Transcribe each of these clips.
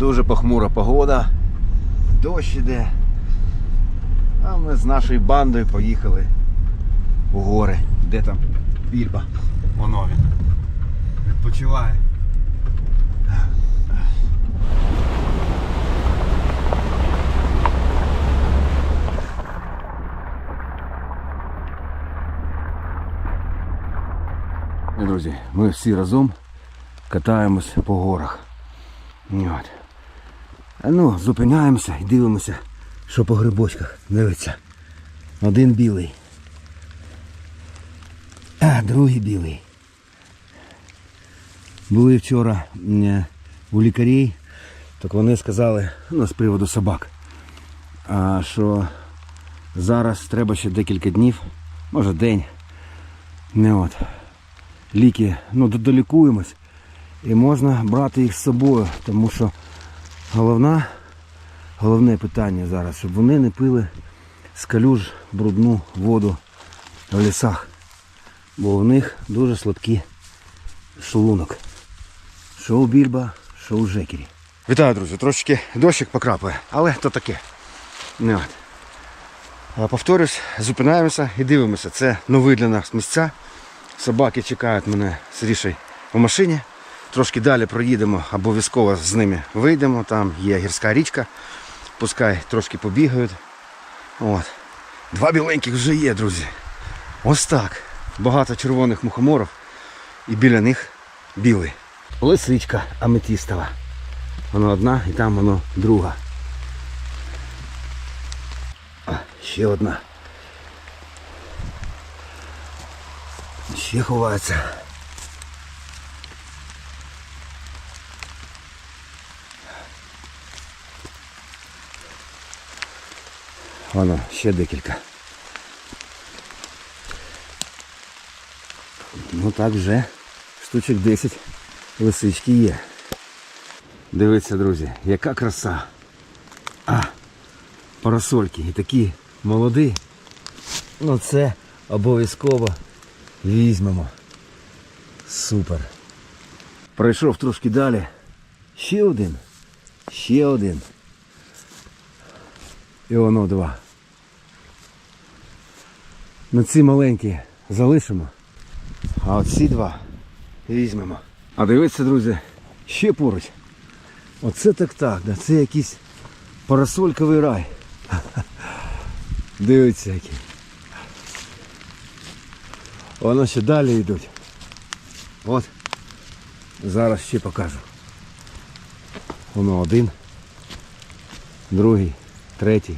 Дуже похмура погода. Дощ іде. А ми з нашою бандою поїхали у гори. Де там більба? Воно він. Відпочиває. Ну, Друзі, ми всі разом катаємось по горах. От. Ну, зупиняємося і дивимося, що по грибочках. Дивиться. Один білий. А, другий білий. Були вчора у лікарів, так вони сказали, ну, з приводу собак, що зараз треба ще декілька днів, може день. Не от. Ліки, ну, до- долікуємось. І можна брати їх з собою, тому що головна, головне питання зараз, щоб вони не пили з калюж брудну воду в лісах. Бо в них дуже слабкий шлунок. Що у більба, що у жекері. Вітаю, друзі, трошечки дощик покрапає, але то таке. Не от. Повторюсь, зупинаємося і дивимося. Це нові для нас місця. Собаки чекають мене з Рішей в машині. Трошки далі проїдемо, обов'язково з ними вийдемо. Там є гірська річка. Пускай трошки побігають. От. Два біленьких вже є, друзі. Ось так. Багато червоних мухоморів. І біля них білий. Лисичка аметістова. Вона одна і там воно друга. А, ще одна. Ще ховається. Воно, ще декілька. Ну так вже штучок 10 лисички є. Дивіться, друзі, яка краса. А, парасольки і такі молоді. Ну це обов'язково візьмемо. Супер. Пройшов трошки далі. Ще один. Ще один. І воно два. Ну ці маленькі залишимо. А от ці два візьмемо. А дивіться, друзі, ще поруч. Оце так так, да. це якийсь парасольковий рай. Дивіться який. Воно ще далі йдуть. От. Зараз ще покажу. Воно один, другий, третій,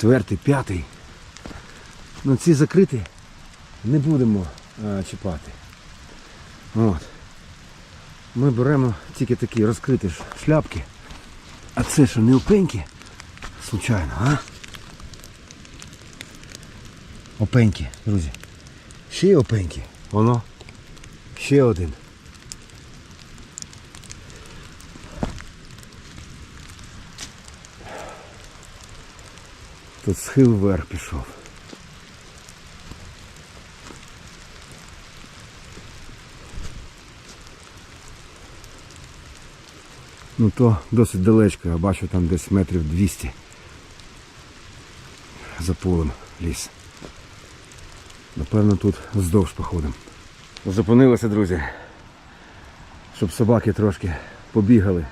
четвертий, п'ятий. Ну ці закриті не будемо а, чіпати. От. Ми беремо тільки такі розкриті шляпки. А це що не опеньки? Случайно, а? Опеньки, друзі. Ще й опеньки. Воно. Ще один. Тут схил вверх пішов. Ну то досить далечко, я бачу там десь метрів 200 за полем ліс. Напевно тут вздовж походимо. Зупинилися, друзі, щоб собаки трошки побігали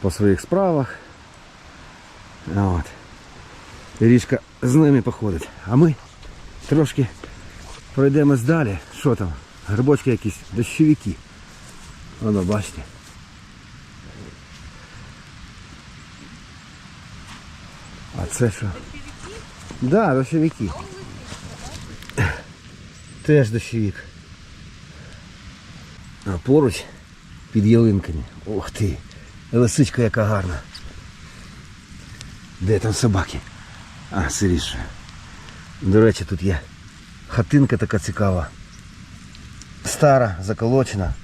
по своїх справах. От. Річка з ними походить. А ми трошки пройдемось далі. Що там? Грибочки якісь, дощовики. Воно, бачите. А це що? Да, дощовики. Теж дощовик. А поруч під ялинками. Ух ти. Лисичка яка гарна. Де там собаки? А, сиріше. До речі, тут є хатинка така цікава. Стара, заколочена.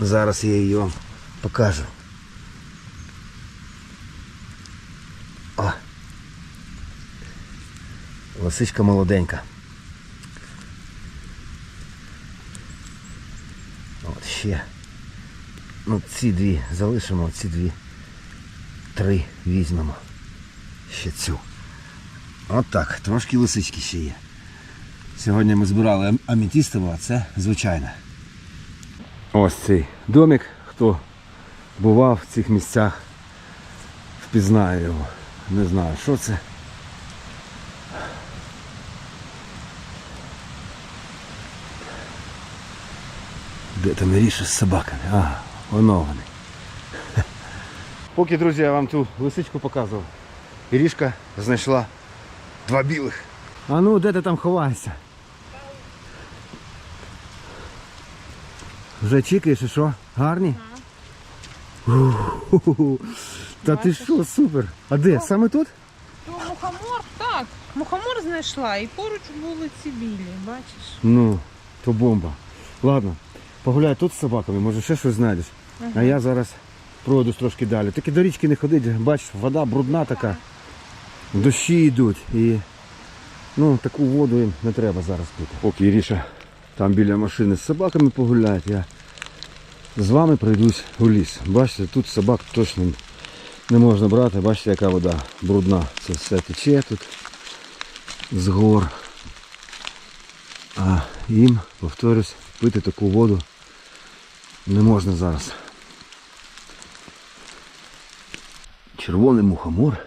Зараз я її вам покажу. О. Лисичка молоденька. от ще. Ну, ці дві залишимо, ці дві. Три візьмемо. Ще цю. От трошки лисички ще є. Сьогодні ми збирали ам- а це звичайне. Ось цей домик, хто бував в цих місцях, впізнає його. Не знаю, що це. Де там Іріша з собаками? А, воно вони. Поки, друзі, я вам ту лисичку показував. Ірішка знайшла два білих. А ну, де ти там ховаєшся? Вже чікаєш і що? Гарні? Уху. Та ти що, супер. А де? Саме тут? То мухомор, так. Мухомор знайшла і поруч були ці білі, бачиш? Ну, то бомба. Ладно, погуляй тут з собаками, може ще щось знайдеш. А я зараз пройдусь трошки далі. Тільки до річки не ходить, бачиш, вода брудна така. Дощі йдуть і ну, таку воду їм не треба зараз пити. Поки Іріша там біля машини з собаками погуляють, я з вами пройдусь у ліс. Бачите, тут собак точно не можна брати, бачите, яка вода брудна. Це все тече тут з гор. А їм, повторюсь, пити таку воду не можна зараз. Червоний мухомор.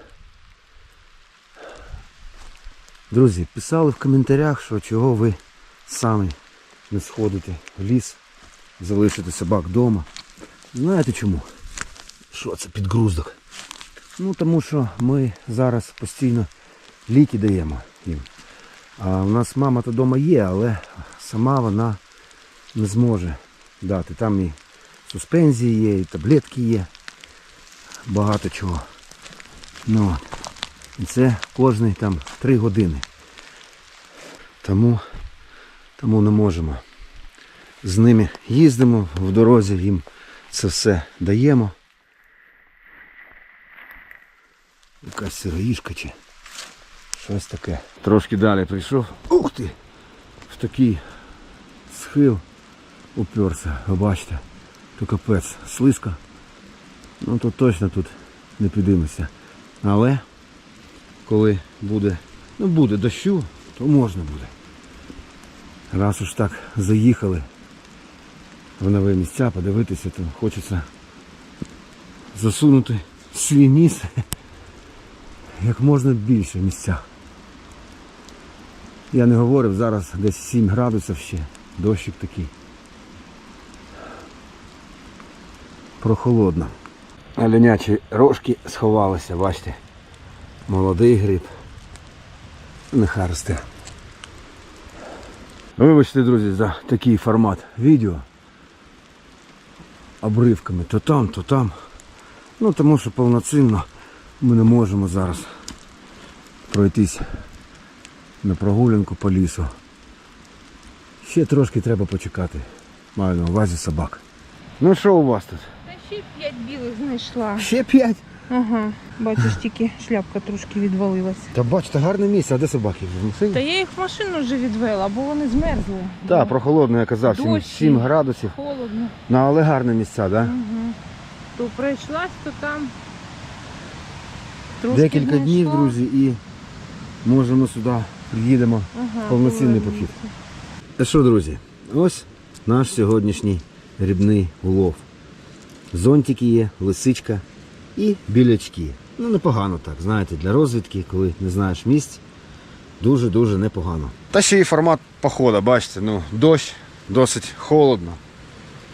Друзі, писали в коментарях, що чого ви самі не сходите в ліс, залишите собак вдома. Знаєте чому? Що це підгруздок? Ну тому що ми зараз постійно ліки даємо їм. А у нас мама то вдома є, але сама вона не зможе дати. Там і суспензії є, і таблетки є. Багато чого. Ну, от. І це кожний там 3 години. Тому, тому не можемо. З ними їздимо в дорозі, їм це все даємо. Якась сироїшка чи щось таке. Трошки далі прийшов. Ух ти! В такий схил уперся, ви бачите. То капець, слизько. Ну то точно тут не підіймешся. Але коли буде, ну буде дощу, то можна буде. Раз уж так заїхали в нові місця, подивитися, то хочеться засунути свій ніс як можна більше місця. Я не говорив, зараз десь 7 градусів ще, дощик такий. Прохолодно. Оленячі рожки сховалися, бачите. Молодий гриб. Нехай росте. Вибачте, друзі, за такий формат відео. Обривками то там, то там. Ну тому що повноцінно ми не можемо зараз пройтись на прогулянку по лісу. Ще трошки треба почекати. Маю на увазі собак. Ну що у вас тут? Та ще п'ять білих знайшла. Ще п'ять. Ага. Бачиш, тільки шляпка трошки відвалилась. Та бачите, гарне місце, а де собаки? В Та я їх в машину вже відвела, бо вони змерзли. Так, прохолодно, я казав, 7, Дощ. 7 градусів. Холодно. Ну, але гарне місця, так? Да? Угу. То пройшлась, то там. Трошки Декілька днів, знайшла. друзі, і можемо сюди приїдемо. Ага, повноцінний похід. Та що, друзі, ось наш сьогоднішній грибний улов. Зонтики є, лисичка і білячки. Ну, непогано так, знаєте, для розвідки, коли не знаєш місць, дуже-дуже непогано. Та ще й формат походу, бачите, ну, дощ, досить холодно.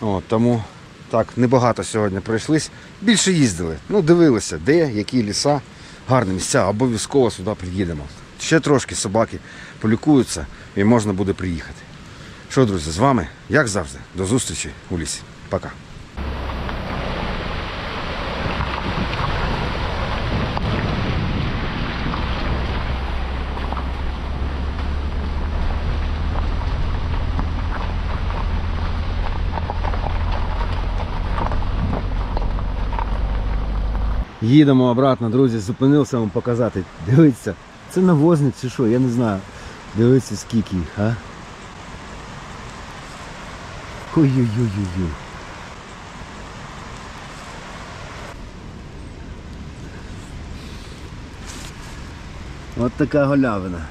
От, тому так, небагато сьогодні пройшлись. Більше їздили. Ну, дивилися, де, які ліса, гарні місця, обов'язково сюди приїдемо. Ще трошки собаки полікуються і можна буде приїхати. Що, друзі, з вами, як завжди, до зустрічі у лісі. Пока. Їдемо обратно, друзі, зупинився вам показати. Дивіться, це навозник чи що, я не знаю. Дивіться скільки їх, а. Ой-ой-ой-ой-ой. От така голявина.